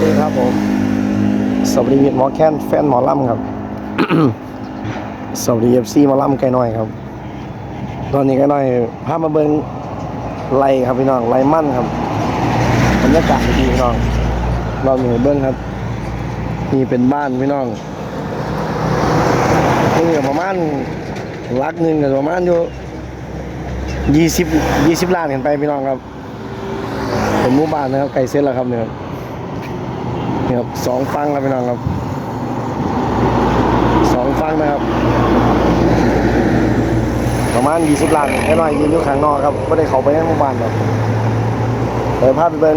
สดีครับผมสวัสดีหมอแค้นแฟนหมอลำครับสวัสดีเอฟซีหมอลำไกลน้อยครับ ตอนนี้ไกลน้อยพามาเบิ้งไรครับพี่น้องไรมั่นครับบรรยากาศดีพี่น้อง เราอยู่เบิ้งครับนี่เป็นบ้านพี่น้องนี่ก็ประมาณลักหนึ่งก็ประมาณอยู่ยี่สิบยี่สิบล้านกันไปพี่น้องครับเป็นหมู่บ้านนะครับไก่เส้นแล้วครับเนี่ย นี่ครับสองฟังครับพี่น้องครับสองฟังนะครับ ประมาณยี่สิบล้านแค่น้อยยืนอยู่ข้างนอกครับไม่ได้เข้าไปในหมู่บ้านครับเปิดภาพไปเป็น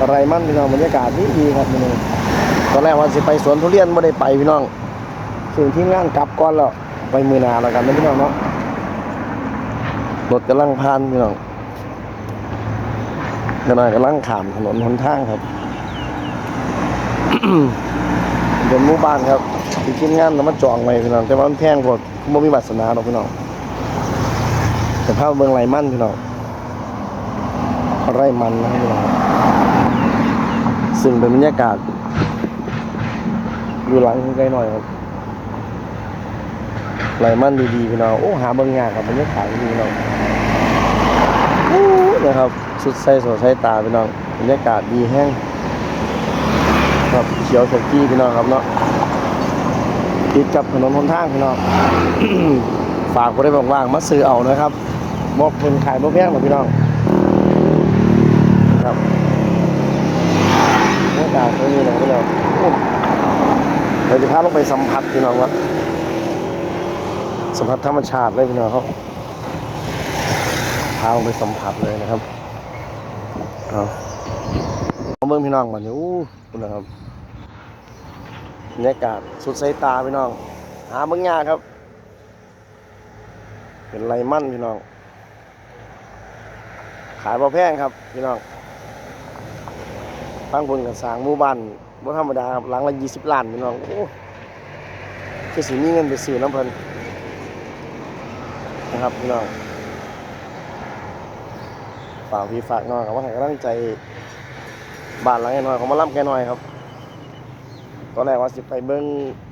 อะไรมั่นพี่น้องบรรยากาศดีดีครับพี่น้องตอนแรกว่าสิไปสวนทุเรียนไม่ได้ไปพี่น้องสิ่งที่งานกลับก่อนแล้วไปมือนาแล้วกันนะพี่น้องเนาะรถกำลังผ่านพี่น้องขณะกำลังขามถนนหนทางครับ เป็นหมู่บ้านครับที่ทีมงานแล้วมาจองไว้พี่น้อง แต่ว่ามันแพงกว่าบ่มีบัตรสนาหรอกพี่น้องแต่ภาพเบิ่งไรมันพี่น้องไรมันนะพี่น้องซึ่งเป็นบรรยากาศอยู่หลังใกล้หน่อยครับไรมันดีๆพี่น้องโอ้หาเบิ่งยากครับบรรยากาศดีพี่น้องนะครับสุดใสสดใสตาพี่น้องบรรยากาศดีแห้ง ครับเขียวขจีพี่น้องครับเนาะติดกับถนนหนทางพี่น้องฝากคนได้ว่างๆมาซื้อเอานะครับบอกเพิ่นขายบ่แพงหรอกพี่น้องครับบรรยากาศตรงนี้นะพี่น้องเราจะพาลงไปสัมผัสพี่น้องว่าสัมผัสธรรมชาติเลยพี่น้องครับพาลงไปสัมผัสเลยนะครับเอาเอาเบิ่งพี่น้องมาเนี่ยอู้คุณนะครับ บรรยากาศสุดสายตาพี่น้อง หาเบิ่งยาครับ เป็นไรมั่นพี่น้อง ขายบ่แพงครับพี่น้องตั้งบนกับสางหมู่บ้านบ่ธรรมดาครับหลังละยี่สิบล้านพี่น้องโอ้คือสิมีเงินไปซื้อน้ำเพิ่นนะครับพี่น้องฝากพี่ฝากน้องครับว่าให้กำลังใจบ้านหลังน้อยของมาล่ำแกน้อยครับ ตอนแรกว่าสิไปเบิ้ง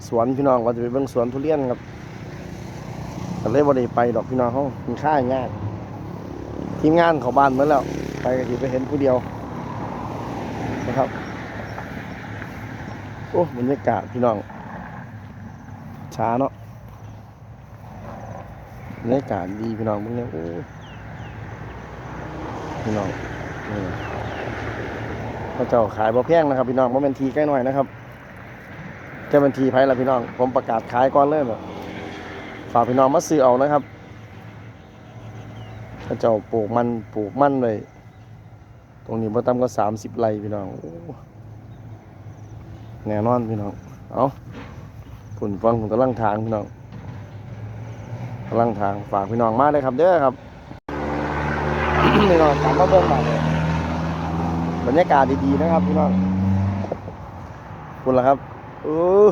สวนพี่น้องว่าจะไปเบิ้งสวนทุเรียนครับแต่เลยบ่ได้ไปดอกพี่น้องเขามีค่ายากทีมงานเขาบ้านเมื่อแล้ว ไปก็สิไปเห็นผู้เดียวนะครับโอ้บรรยากาศพี่น้องช้าเนาะบรรยากาศดีพี่น้องเบิ่งเนี่ยโอ้พี่น้องนี่พระเจ้าขายบ่แพงนะครับ พี่น้องบ่เป็นทีใกล้หน่อยนะครับ แค่เป็นทีไผละพี่น้อง ผมประกาศขายก่อนเลยแบบฝากพี่น้องมาซื้อเอานะครับพระเจ้าปลูกมันปลูกมันเลย ตรงนี้บ่ต่ำก็สามสิบไร่พี่น้องโอ้แน่นอนพี่น้อง เอาผุ่นฟังผมกำลังทางพี่น้องกำลังทางฝากพี่น้องมาเลยครับเด้อครับพี่น้องตามมาเบิ่งมาเลยบรรยากาศดีๆนะครับพี่น้องคุณล่ะครับ เออ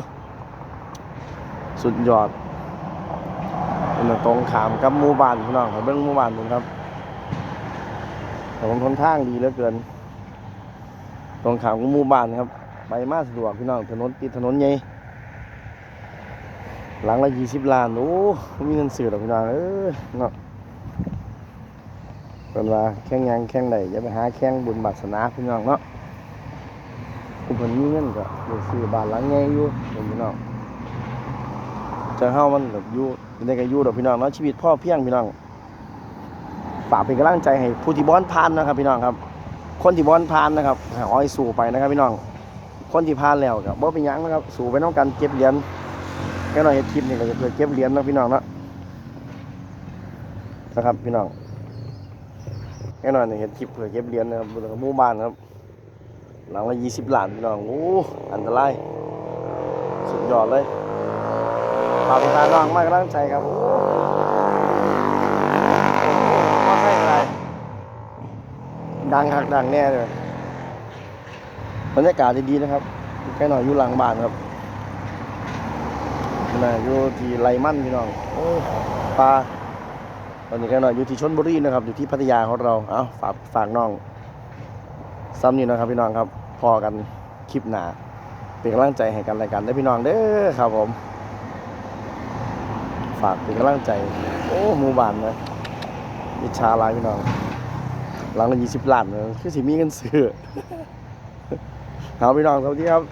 สุดยอดเป็นตรงขามกับหมู่บ้านพี่น้องครับเบิ่งหมู่บ้านผมครับแต่ผมทนทางดีเหลือเกิน ตรงขามกับหมู่บ้านครับ ไปมาสะดวกพี่น้องถนนติดถนนใหญ่หลังละยี่สิบล้านโอ้มีเงินซื้อหรอกพี่น้องเออเนาะเป็นว่าแข่งยังแข่งใดอย่าไปหาแข่งบุญบาสนาพี่น้องเนาะ ผู้คนมีเงินก็ไปซื้อบ้านหลังใหญ่อยู่พี่น้องจะเฮามันแบบอยู่ในก็อยู่ดอกพี่น้องเนาะชีวิตพ่อเพียงพี่น้องฝากเป็นกำลังใจให้ผู้ที่บ้อนพานนะครับ พี่น้องครับ คนที่บ้อนพานนะครับให้อ้อยสู่ไปนะครับ พี่น้อง คนที่พานแล้วก็บ่เป็นหยังนะครับ สู่ไปน้องกันเก็บเหรียญแค่หน่อยเฮ็ดคลิปนี่ก็จะเพื่อเก็บเหรียญนะพี่น้องเนาะนะครับพี่น้องแน่นอนเนี่ยเห็นคลิปเผื่อเก็บเหรียญนะครับบนหมู่บ้านครับ หลังละยี่สิบล้านพี่น้องโอ้อันตรายสุดยอดเลยฝากพี่พาน้องมากกำลังใจครับว่าให้อะไรดังหักดังแน่เลยบรรยากาศดีๆนะครับแค่หน่อยอยู่หลังบ้านครับน่ะอยู่ที่ไรมั่นพี่น้องโอ้ปลาตอนนี้ก็หน่อยอยู่ที่ชนบุรีนะครับอยู่ที่พัทยาของเราเอาฝากฝากน้อง ซ้ำนี่นะครับพี่น้องครับพอกันคลิปหนาเป็นกำลังใจให้กันรายการได้พี่น้องเด้อครับผม ฝากเป็นกำลังใจ โอ้หมู่บ้านนะอิจฉาลายพี่น้อง หลังละยี่สิบล้านเลยคือสิมีเงินซื้อ เอาพี่น้องสวัสดีครับ